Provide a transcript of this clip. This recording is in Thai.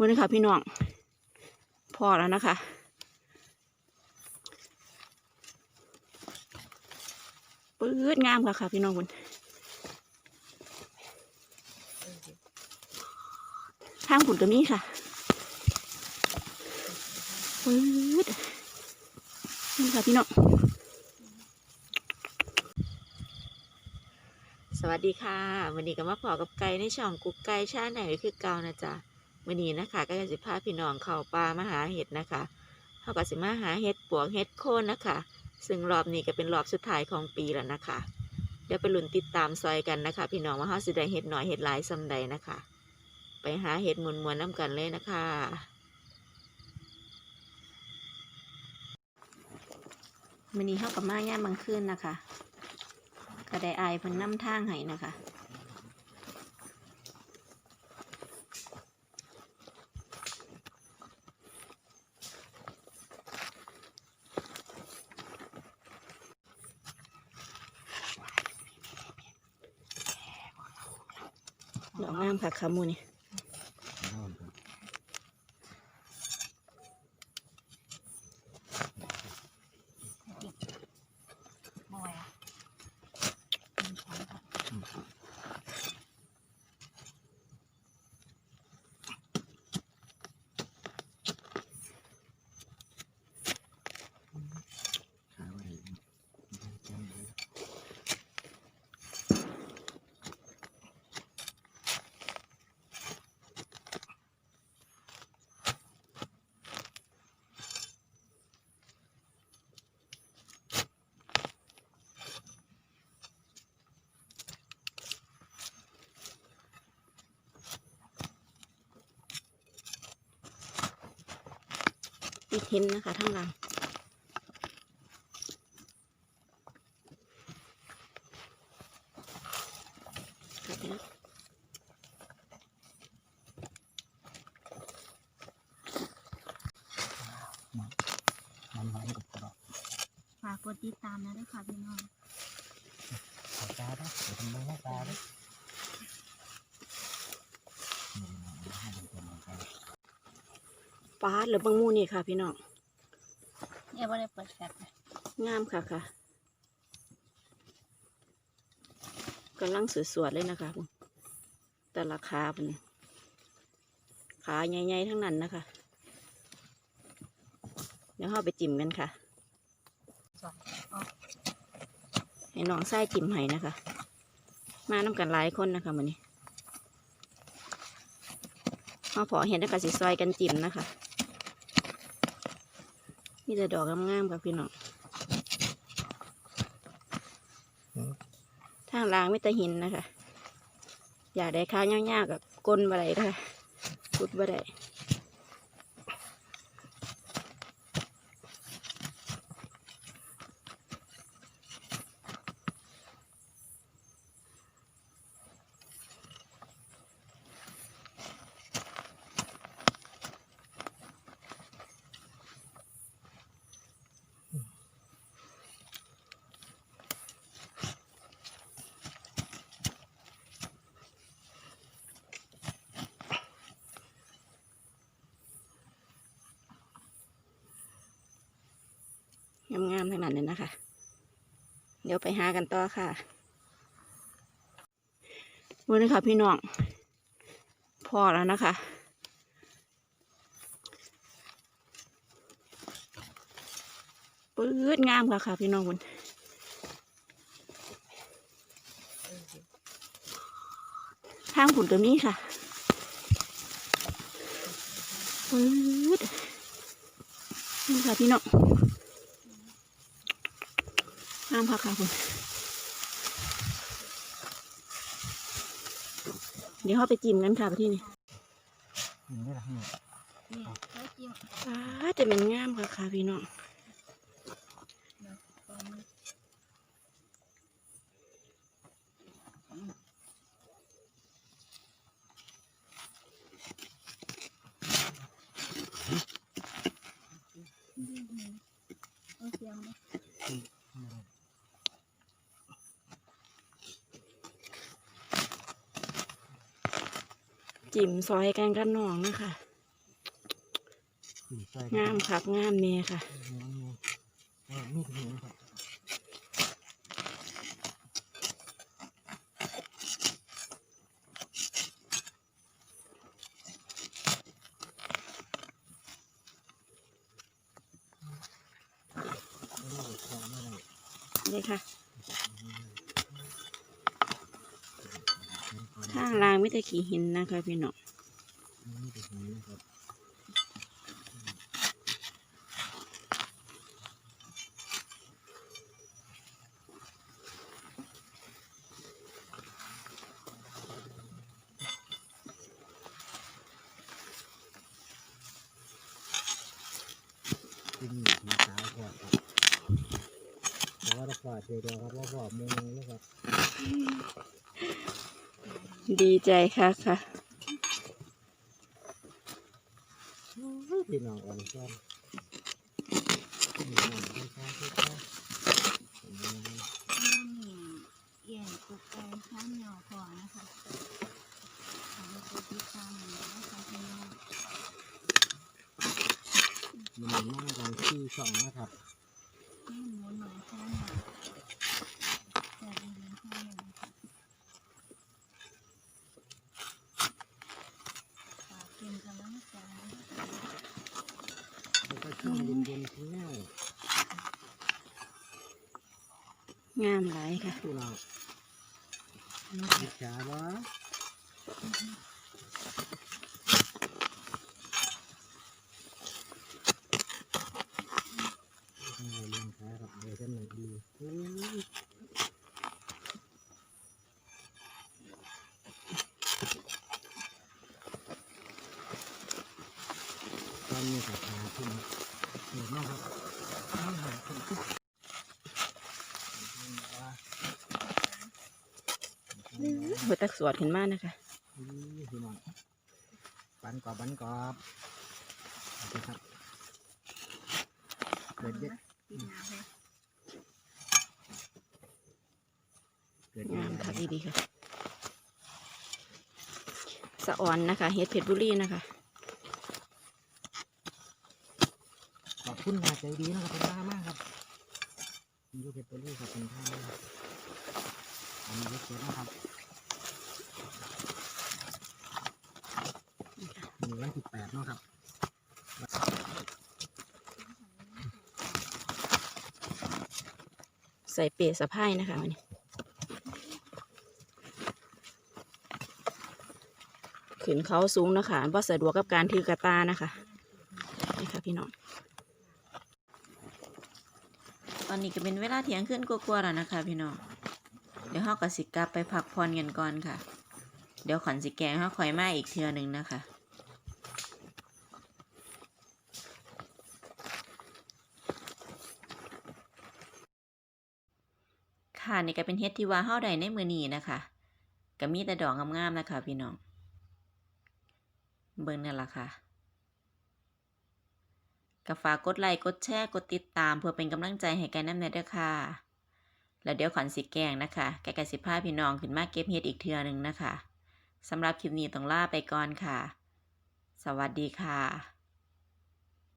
วันนี้ค่ะพี่น้อง พอแล้วนะคะ ปื๊ดงามค่ะค่ะพี่น้องคุณทางผุนก็มีค่ะปื๊ดนี่ค่ะพี่น้อง สวัสดีค่ะ วันนี้ก็มาพอกับไก่ในช่องกุ๊กไก่ชาแนลคือเก่านะจ๊ะ วันนี้นะคะก็จะสิพาพี่น้องเข้าป่ามาหาเห็ดนะคะเขาก็สิมาหาเห็ดปวกเห็ดโคนนะคะ ซึ่งรอบนี้ก็เป็นรอบสุดท้ายของปีแล้วนะคะ เดี๋ยวไปลุ้นติดตามซอยกันนะคะ พี่น้องว่าเขาสิได้เห็ดหน่อยเห็ดหลายซำใดนะคะ ไปหาเห็ดมวนๆน้ำกันเลยนะคะวันนี้เขากับมาย่ามบางคืนนะคะก็ได้อายเพิ่นน้ำทางให้นะคะ ดอกงามค่ะขามูนี่ ติดเห็นนะคะทั้งหลังครับพี่น้องมันหวานกับกรอบฝากกดติดตามนะด้วยค่ะพี่น้องขอตาด้วยเดี๋ยวทำมือให้ตาด้วยนี่นะเดี๋ยวให้ดูตัวมันไป ปาดหรือบางมูนี่ค่ะ พี่น้องเนี่ยว่าได้เปิดแฟลชนะงามค่ะค่ะกำลังสวยๆเลยนะคะคุณแต่ราคาเป็นขาใหญ่ๆทั้งนั้นนะคะ เดี๋ยวเราไปจิ้มกันค่ะสองอ๋อให้น้องไส้จิ้มให้นะคะ มาน้ำกันหลายคนนะคะมันนี้ มาพอเห็นแล้วก็สิซอยกันจิ้มนะคะ มีแต่ดอกงามๆค่ะพี่น้องทางล่างไม่ตะหินนะคะ อยากได้ค้าวเงาๆกับก้นบะไรนะคะกุดบะไร งามๆทั้งนั้นเลยนะคะ เดี๋ยวไปหากันต่อค่ะวันนี้ค่ะพี่น้องพอแล้วนะคะ ปื๊ดงามค่ะค่ะ พี่น้องคุณทางผุนก็มีค่ะปื๊ดนี่ค่ะพี่น้องามค่ะค่ะคุณเดี๋ยวเขาไปจิ้มกันค่ะไปที่นี่นี่ได้ละนี่นี่ใช้จิ้มว้าจะเป็นงามค่ะค่ะพี่น้อง ตอนนี้ เอาเสียงเลย จิ้มซอยกันกันน้องนะคะสี่ใส่งามคักงามเนี่ยค่ะเออมีดหินครับไม่ได้แข็งไม่ได้เลยค่ะ ข้างล่าง ไม่แต่ขี้หินนะคะพี่น้องมีแต่หินะครับที่นี่มีสาวพอดครับแต่ว่าเราพอดเดียวๆครับว่าพอดมือนึงแล้วครับ ดีใจค่ะค่ะพี่น้องอ่อนซ้อนพี่น้องพี่ซ้อนพี่ซ้อนนี่เอี่ยนกุกไก่ข้าวเหนียวพอนะคะขอให้กดติดตามหน่อยนะคะพี่น้องมันมากกันที่สองนะครับนี่หมูหน่อยข้าวเหนียวแต่ดีข้าวเหนียวค่ะฝากเป็นกำลังใจ แล้วก็ช่วงเย็นๆที่แนวงามหลายค่ะพี่น้องอิจฉาวะเลี้ยงแพ้ครับเดี๋ยวจะหนึ่งดีตอนนี้ กับหาขึ้นเห็นไหมครับน้ำหาขึ้นหัวตักสวดขึ้นมานะคะนี่พี่น้องบันกรอบบันกรอบโอเคครับเกิดเยอะปีหน้าเลยเกิดเยงามอะค่ะดีๆค่ะสะออนนะคะ เฮ็ดเพชรบุรีนะคะ ขอบ คุณค่ะใจดีนะครับเป็นท่ามากครับยูเพชรบุรีครับเป็นท่ามากอันนี้เล็กเกินนะครับมีวันที่แปดเนาะครับใส่เปรสะพายนะคะวันนี้ขึ้นเขาสูงนะคะบ่สะดวกกับการถือกระตานะคะนี่ค่ะพี่น้อง ตอนนี้ก็เป็นเวลาเที่ยงขึ้นกลัวๆแล้วนะคะ พี่น้อง เดี๋ยวเฮาก็สิกลับไปพักผ่อนกันก่อนค่ะ เดี๋ยวขอนสิแกงเฮาคอยมาอีกเทื่อหนึ่งนะคะค่ะนี่ก็เป็นเฮ็ดที่ว่าเฮาได้ในมือนี้นะคะก็มีแต่ดอกงามๆนะคะ พี่น้อง เบิ่งนั่นล่ะค่ะ ก็ฝากกดไลค์กดแชร์กดติดตาม เพื่อเป็นกำลังใจให้แกันนำแน่เด้อค่ะ แล้วเดี๋ยวขอนสิแกงนะคะ แกก็สิพาพี่น้องขึ้นมาเก็บเฮ็ดอีกเทื่อหนึ่งนะคะสำหรับคลิปนี้ต้องลาไปก่อนค่ะ สวัสดีค่ะ